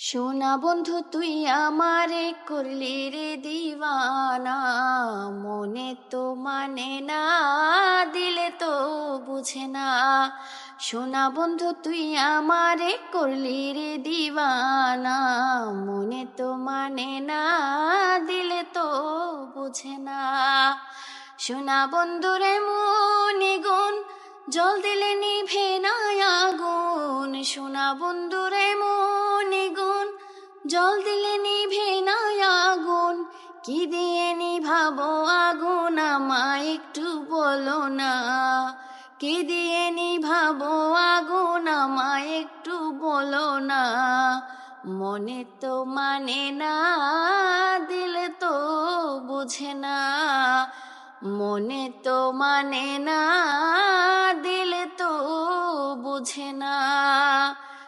সোনা বন্ধু, তুই আমারে করলি রে দিওয়ানা। মনে তো মানে না, দিলে তো বুঝে না। সোনা বন্ধু, তুই আমারে করলি রে দিওয়ানা। মনে তো মানে না, দিলে তো বুঝে না। সোনা বন্ধুরে মনে গুণ জল দিলে নিভে না আগুন। সোনা বন্ধুরে মনে জল দিলে নিভে না আগুন, কি দিয়ে নিভাবো আগুন আমায় একটু বলো না। কি দিয়ে নিভাবো আগুন আমায় একটু বলো না। মনে তো মানে না, দিলে তো বুঝে না। মনে তো মানে না, দিলে তো বুঝে না।